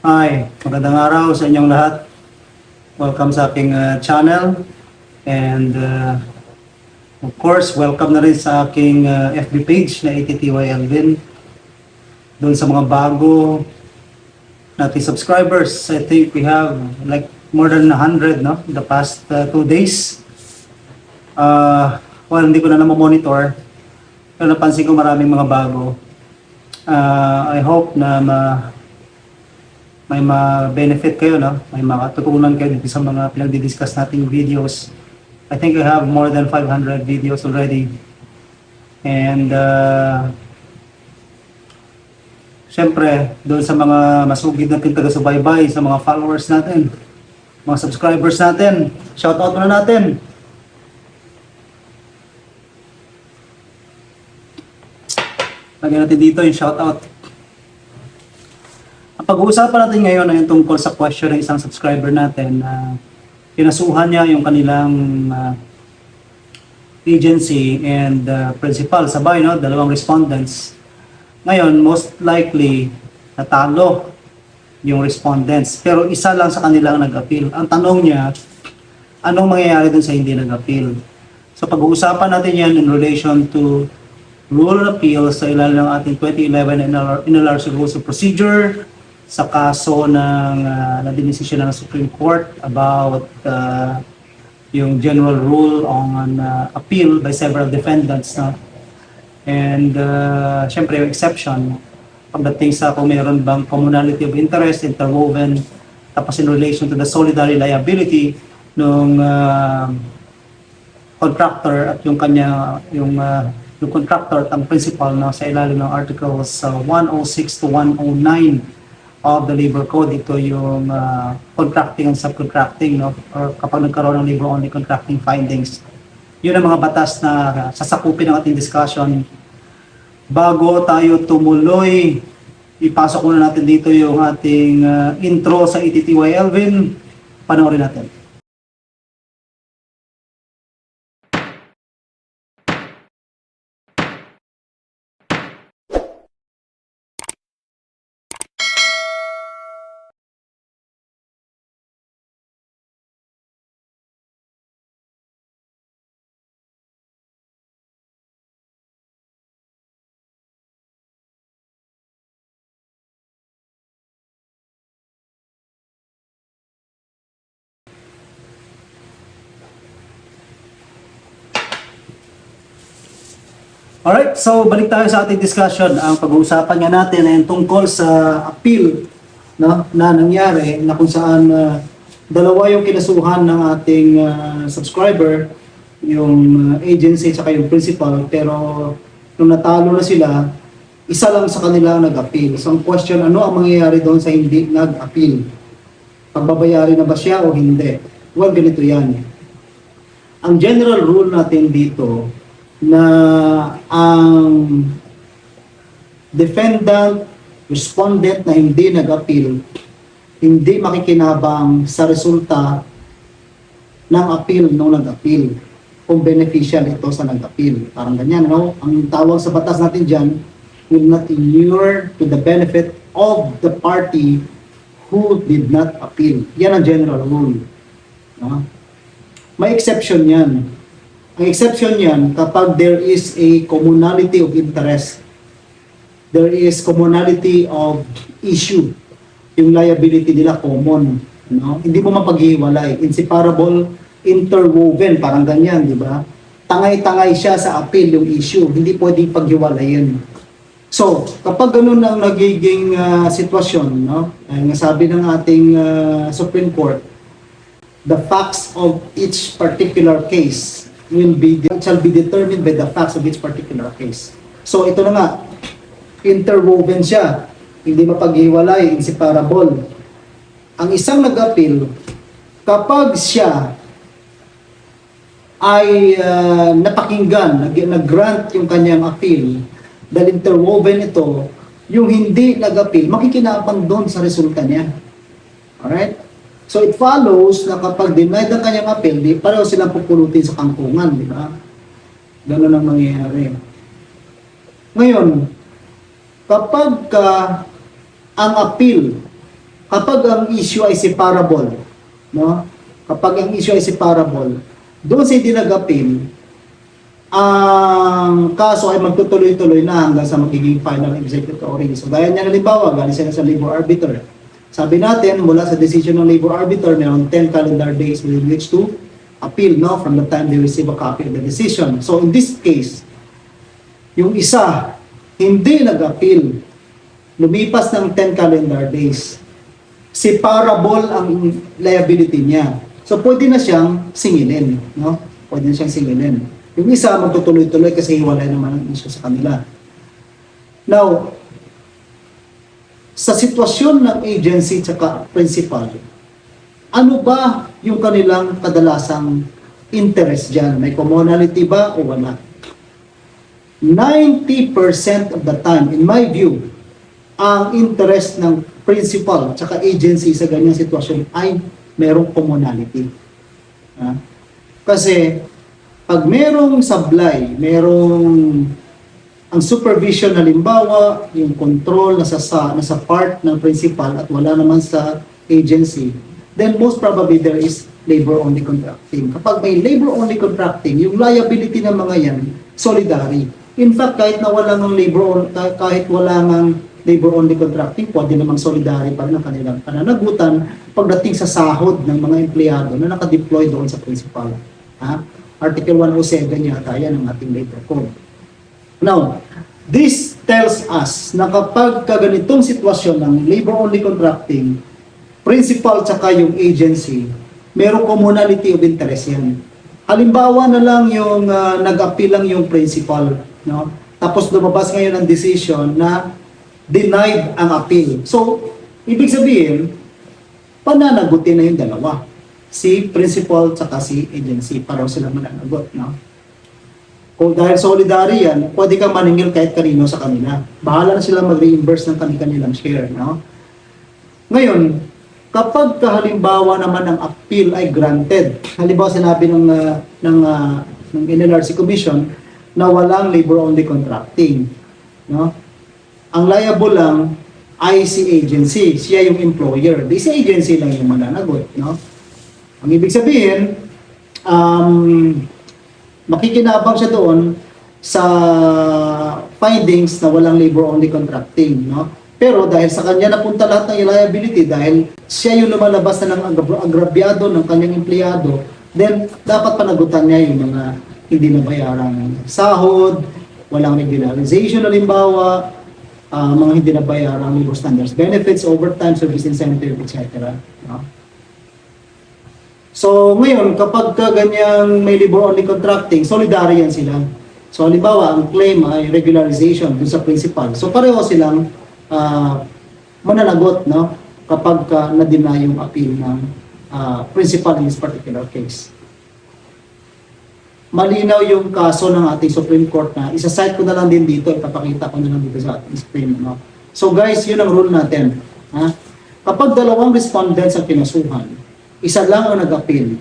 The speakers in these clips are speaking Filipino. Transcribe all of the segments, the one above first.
Hi, magandang araw sa inyong lahat. Welcome sa aking uh, channel. And uh, of course, welcome na rin sa aking uh, FB page na ATTY Alvin. Doon sa mga bago nating subscribers, I think we have like more than 100 no? the past uh, two days. Uh, well, hindi ko na na-monitor. Pero napansin ko maraming mga bago. Uh, I hope na ma may ma-benefit kayo, no? May makatutunan kayo dito sa mga pinagdi-discuss nating videos. I think I have more than 500 videos already. And, uh, syempre, doon sa mga masugid natin taga-subaybay, sa mga followers natin, mga subscribers natin, shoutout muna natin. Lagyan natin dito yung shoutout. Ang pag-uusapan natin ngayon ay yung tungkol sa question ng isang subscriber natin na pinasuhan niya yung kanilang ah, agency and ah, principal sabay, no? dalawang respondents. Ngayon, most likely, natalo yung respondents. Pero isa lang sa kanila ang nag-appeal. Ang tanong niya, anong mangyayari dun sa hindi nag-appeal? So pag-uusapan natin yan in relation to rule of appeal sa ilalim ng ating 2011 NLR, NLRC Rules of Procedure sa kaso ng uh, na dinesisyon ng Supreme Court about uh, yung general rule on uh, appeal by several defendants no? and uh, syempre yung exception pagdating sa kung mayroon bang commonality of interest interwoven tapos in relation to the solidary liability nung uh, contractor at yung kanya yung uh, yung contractor at ang principal na sa ilalim ng articles uh, 106 to 109 of the labor code. Ito yung uh, contracting and subcontracting no? Or kapag nagkaroon ng labor only contracting findings. Yun ang mga batas na sasakupin ng ating discussion. Bago tayo tumuloy ipasok muna natin dito yung ating uh, intro sa ETTY Elvin panoorin natin Alright, so balik tayo sa ating discussion. Ang pag-uusapan nga natin ay tungkol sa appeal no, na nangyari na kung saan uh, dalawa yung kinasuhan ng ating uh, subscriber, yung uh, agency at yung principal, pero nung natalo na sila, isa lang sa kanila ang nag-appeal. So ang question, ano ang mangyayari doon sa hindi nag-appeal? Pagbabayari na ba siya o hindi? Well, ganito yan. Ang general rule natin dito, na ang defendant, respondent na hindi nag-appeal, hindi makikinabang sa resulta ng appeal nung nag-appeal kung beneficial ito sa nag-appeal. Parang ganyan, no? Ang tawag sa batas natin dyan, will not inure to the benefit of the party who did not appeal. Yan ang general rule. No? May exception yan. Ang exception yan, kapag there is a commonality of interest, there is commonality of issue, yung liability nila common. No? Hindi mo mapaghiwalay. Inseparable, interwoven, parang ganyan, di ba? Tangay-tangay siya sa appeal yung issue. Hindi pwedeng paghiwalayin. So, kapag ganun ang nagiging ah, sitwasyon, no? Ay nga sabi ng ating ah, Supreme Court, the facts of each particular case will be shall be determined by the facts of each particular case. So ito na nga, interwoven siya, hindi mapaghiwalay, inseparable. Ang isang nag-appeal, kapag siya ay ah, napakinggan, nag- nag-grant yung kanyang appeal, dahil interwoven ito, yung hindi nag-appeal, makikinabang doon sa resulta niya. Alright? So it follows na kapag denied ang kanyang appeal, di pareho silang pupulutin sa kangkungan, di ba? Ganun ang mangyayari. Ngayon, kapag ka ang appeal kapag ang issue ay separable, no? Kapag ang issue ay separable, doon sa hindi nag-appeal, ang kaso ay magtutuloy-tuloy na hanggang sa magiging final executory. So, gaya niya halimbawa, galing sila sa labor arbiter. Sabi natin, mula sa decision ng labor arbiter, meron 10 calendar days within which to appeal no, from the time they receive a copy of the decision. So, in this case, yung isa, hindi nag-appeal, lumipas ng 10 calendar days, separable ang liability niya. So, pwede na siyang singilin. No? Pwede na siyang singilin. Yung isa, magtutuloy-tuloy kasi hiwalay naman ang issue sa kanila. Now, sa sitwasyon ng agency at principal, ano ba yung kanilang kadalasang interest dyan? May commonality ba o wala? 90% of the time, in my view, ang interest ng principal at agency sa ganyang sitwasyon ay merong commonality. Ah, Kasi pag merong sablay, merong ang supervision halimbawa, yung control nasa sa nasa part ng principal at wala naman sa agency, then most probably there is labor only contracting. Kapag may labor only contracting, yung liability ng mga yan solidary. In fact, kahit na wala ng labor on- kahit- wala ng labor only contracting, pwede namang solidary pa rin ang kanilang pananagutan pagdating sa sahod ng mga empleyado na nakadeploy doon sa principal. Ha? Article 107 yata yan ng ating labor code. Now, this tells us na kapag kaganitong sitwasyon ng labor-only contracting, principal tsaka yung agency, merong commonality of interest yan. Halimbawa na lang yung ah, nag-appeal lang yung principal, no? Tapos lumabas ngayon ang decision na denied ang appeal. So, ibig sabihin, pananagutin na yung dalawa. Si principal tsaka si agency, para sila mananagot, no? Kung dahil solidary yan, pwede kang maningil kahit kanino sa kanila. Bahala na sila mag-reimburse ng kanilang share, no? Ngayon, kapag halimbawa naman ang appeal ay granted, halimbawa sinabi ng uh, ng uh, ng NLRC Commission na walang labor only contracting, no? Ang liable lang ay si agency, siya yung employer. Di si agency lang yung mananagot, no? Ang ibig sabihin, um, makikinabang siya doon sa findings na walang labor only contracting, no? Pero dahil sa kanya napunta lahat ng liability dahil siya yung lumalabas na ng agra- agrabyado ng kanyang empleyado, then dapat panagutan niya yung mga hindi nabayarang sahod, walang regularization halimbawa, ah, mga hindi nabayarang labor standards benefits, overtime, service incentive, etc. No? So, ngayon, kapag ka ganyang may labor only contracting, solidary yan sila. So, halimbawa, ang claim ay regularization dun sa principal. So, pareho silang ah, mananagot, no? Kapag ka na-deny yung appeal ng ah, principal in this particular case. Malinaw yung kaso ng ating Supreme Court na isa-cite ko na lang din dito, ipapakita ko na lang dito sa ating screen. No? So guys, yun ang rule natin. Ha? Kapag dalawang respondents ang kinasuhan, isa lang ang nag-appeal.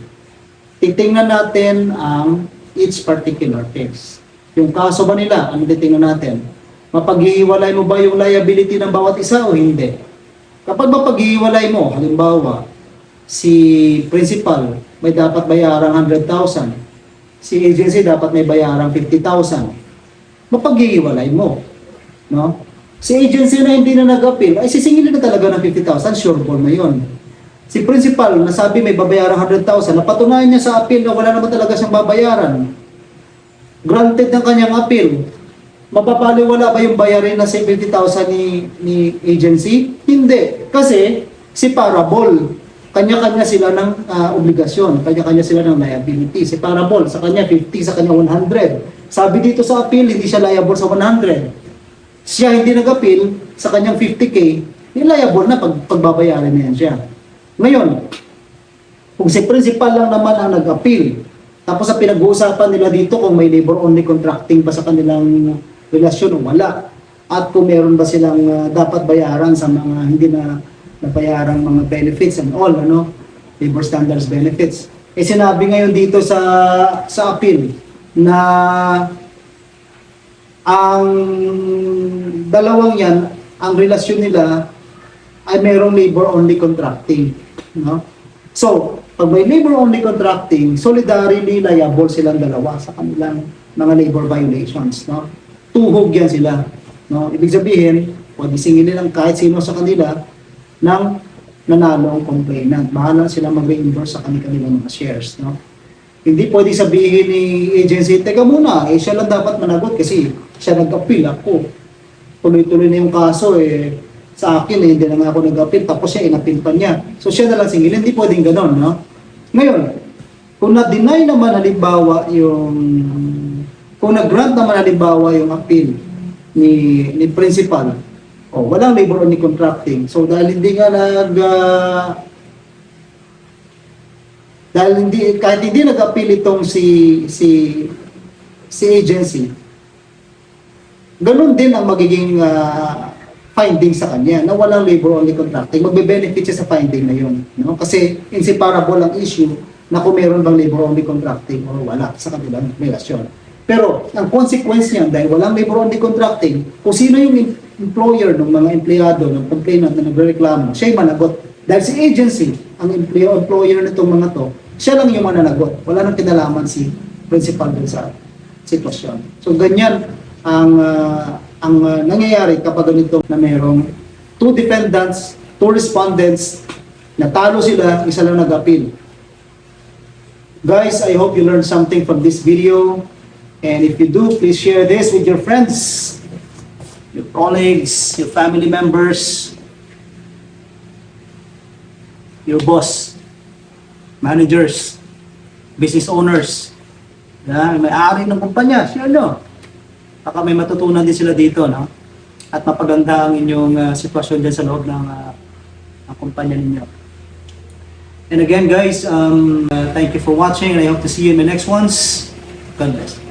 Titingnan natin ang each particular case. Yung kaso ba nila, ano titingnan natin? Mapaghihiwalay mo ba yung liability ng bawat isa o hindi? Kapag mapaghihiwalay mo, halimbawa, si principal may dapat bayarang 100,000, si agency dapat may bayarang 50,000, mapaghihiwalay mo. No? Si agency na hindi na nag-appeal, ay sisingilin na talaga ng 50,000, sure ball na yun. Si principal, nasabi may babayaran 100,000, napatunayan niya sa appeal na wala naman talaga siyang babayaran. Granted ng kanyang appeal, mapapaliwala ba yung bayarin na sa 50,000 ni, ni agency? Hindi. Kasi, si parable, kanya-kanya sila ng ah, obligasyon, kanya-kanya sila ng liability. Si parable, sa kanya 50, sa kanya 100. Sabi dito sa appeal, hindi siya liable sa 100 siya hindi nag-appeal sa kanyang 50k, liable na pag, pagbabayaran na yan siya. Ngayon, kung si principal lang naman ang nag-appeal, tapos sa pinag-uusapan nila dito kung may labor only contracting ba sa kanilang relasyon o wala, at kung meron ba silang ah, dapat bayaran sa mga hindi na nabayarang mga benefits and all, ano, labor standards benefits. Eh sinabi ngayon dito sa sa appeal na ang dalawang yan, ang relasyon nila ay mayroong labor-only contracting. No? So, pag may labor-only contracting, solidarily liable silang dalawa sa kanilang mga labor violations. No? Tuhog yan sila. No? Ibig sabihin, pwede singilin ng kahit sino sa kanila ng nanalo ang complainant. Bahala sila mag-reimburse sa kanilang mga shares. No? Hindi pwede sabihin ni agency, teka muna, eh siya lang dapat managot kasi siya nag-appeal ako. Tuloy-tuloy na yung kaso eh sa akin eh, hindi na nga ako nag-appeal tapos siya inappeal pa niya. So siya na lang singilin, hindi pwedeng ganon, no? Ngayon, kung na-deny naman halimbawa yung kung nag-grant naman halimbawa yung appeal ni ni principal, oh, walang labor only contracting. So dahil hindi nga nag ah, dahil hindi kahit hindi nag-appeal itong si si si agency ganun din ang magiging ah, finding sa kanya na walang labor only contracting. Magbe-benefit siya sa finding na yun no? Kasi inseparable ang issue na kung meron bang labor only contracting o wala sa kanilang relasyon. Pero ang consequence niyan dahil walang labor only contracting kung sino yung em- employer ng mga empleyado ng complainant na nagreklamo siya yung managot. Dahil si agency ang employer, nitong mga to siya lang yung mananagot. Wala nang kinalaman si principal dun sa sitwasyon. So ganyan ang ah, ang ah, nangyayari kapag ganito na mayroong two defendants, two respondents, natalo sila, isa lang nag-appeal. Guys, I hope you learned something from this video. And if you do, please share this with your friends, your colleagues, your family members, your boss, managers, business owners, yan, may-ari ng kumpanya, share nyo. Baka may matutunan din sila dito, no? At mapaganda ang inyong ah, sitwasyon dyan sa loob ng, ah, ng kumpanya ninyo. And again, guys, um, uh, thank you for watching and I hope to see you in the next ones. God bless.